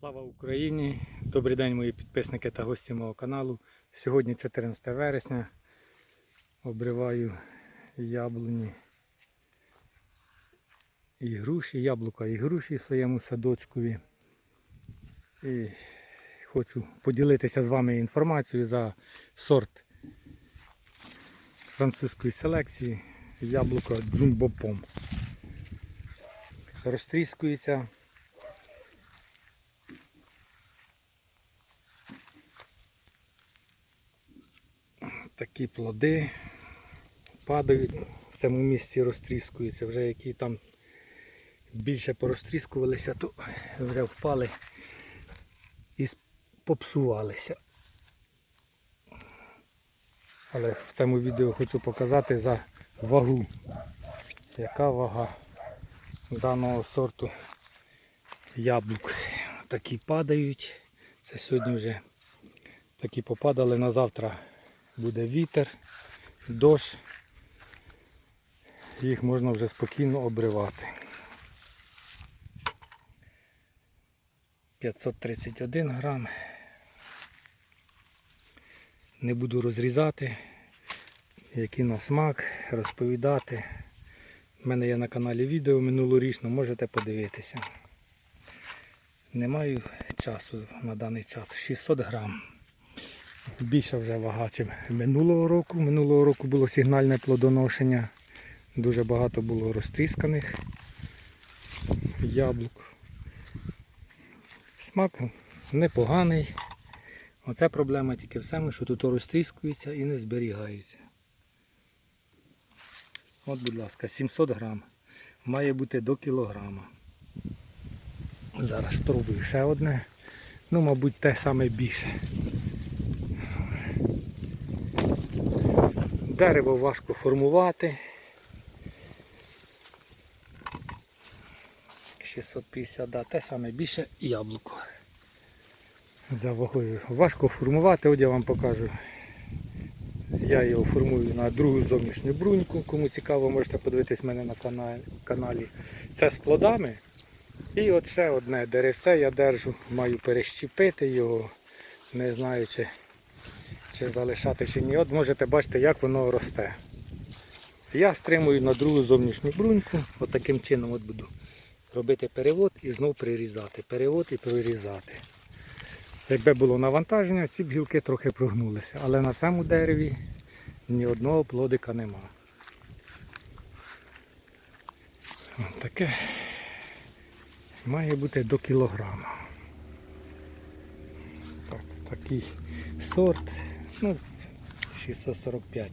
Слава Україні! Добрий день, мої підписники та гості мого каналу. Сьогодні 14 вересня. Обриваю яблуні і груші, яблука і груші своєму садочкові. І хочу поділитися з вами інформацією за сорт французької селекції яблука Джумбопом. Розтріскується такі плоди падають, в цьому місці розтріскуються, вже які там більше порозтріскувалися, то вже впали і попсувалися. Але в цьому відео хочу показати за вагу. Яка вага даного сорту яблук. Такі падають. Це сьогодні вже такі попадали на завтра буде вітер, дощ, їх можна вже спокійно обривати. 531 грам. Не буду розрізати, який на смак, розповідати. У мене є на каналі відео минулорічно, можете подивитися. Не маю часу на даний час. 600 грам більша вже вага, ніж минулого року. Минулого року було сигнальне плодоношення. Дуже багато було розтрісканих яблук. Смак непоганий. Оце проблема тільки в тому, що тут розтріскується і не зберігається. От, будь ласка, 700 грам. Має бути до кілограма. Зараз спробую ще одне. Ну, мабуть, те саме більше. Дерево важко формувати. 650, да, те саме більше яблуко. За вагою. Важко формувати, от я вам покажу. Я його формую на другу зовнішню бруньку. Кому цікаво, можете подивитись мене на каналі. Це з плодами. І от ще одне деревце я держу, маю перещепити його. Не знаю, чи чи залишати чи ні. От можете бачити, як воно росте. Я стримую на другу зовнішню бруньку. От таким чином от буду робити перевод і знову прирізати. Перевод і прирізати. Якби було навантаження, ці б трохи прогнулися. Але на цьому дереві ні одного плодика нема. От таке має бути до кілограма. Так, такий сорт. Ну, 645.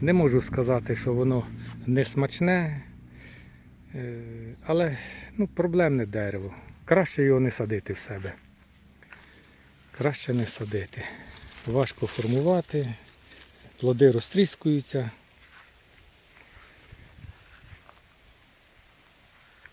Не можу сказати, що воно не смачне, е, але ну, проблемне дерево. Краще його не садити в себе. Краще не садити. Важко формувати, плоди розтріскуються.